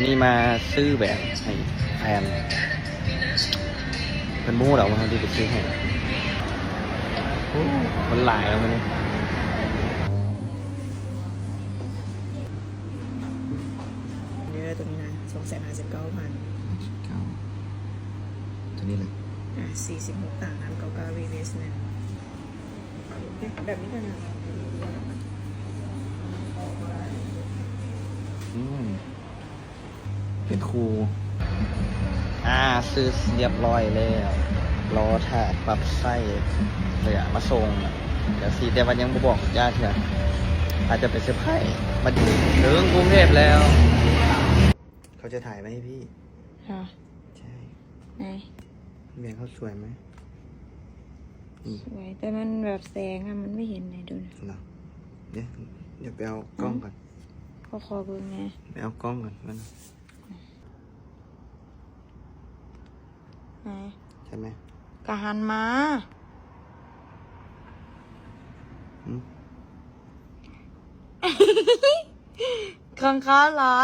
วันนี้มาซื้อแบบให้แฟนเป็นหมู่เหรอวันที่ไปซื้อให้โอ้มันหลายแล้วมันนี่เนื้อตัวนี้นะสองแสนห้าสิบเก้าพันเก้าตัวนี้เลยอะสี่สิบหกต่างน้ำเก้าเก้ารีเวสเนี่ยแบบนี้กันนะอืม เป็นครู อ่าซื้อเรียบร้อยแล้วรอถ่ายปรับไส้เลยอะมาส่งอะเดี๋ยวสีแต่วันยังบ่บอกญาติเถอะอาจจะไปเซอร์ไพรส์มาถึงกรุงเทพแล้ว เขาจะถ่ายไหมาให้พี่ค่ะใช่ไหนเมียเขาสวยไหมอืมสวยแต่มันแบบแสงอะมันไม่เห็นไหนดูนะเหรอเดี๋ยวเดี๋ยวไปเอากล้องก่อนก็คอเบิ่งไงไปเอากล้องก่อนมัน ไหนใช่ไหมกะหันมาอืมของเขาเหรอ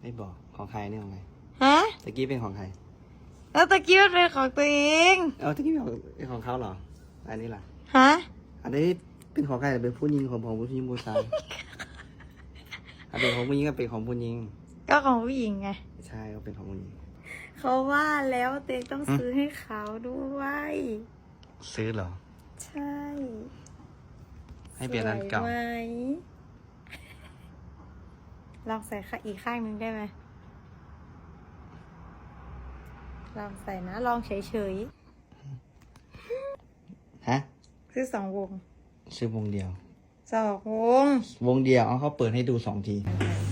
ไม่บอกของใครเนี่ยของใครฮะตะกี้เป็นของใคร แล้วตะกี้มันเป็นของตัวเองเอาตะกี้เป็นของเป็นของเขาเหรอ อันนี้ล่ะฮะอันนี้เป็นของใครเป็นผู้หญิงของผมผู้หญิงผู้ชายอันเป็นของผู้หญิงก็เป็นของผู้หญิงก็ของผู้หญิงไงใช่ก็เป็นของผู้หญิง เขาว่าแล้วเตงต้องซื้อให้เขาด้วย ซื้อเหรอ ใช่ ให้เปลี่ยนอันเก่าสวยไหมลองใส่ค่ะอีกข้างหนึ่งได้ไหมลองใส่นะ ลองเฉยฮะๆซื้อสองวง ซื้อวงเดียว สองวง วงเดียว เอาเขาเปิดให้ดูสองทีเ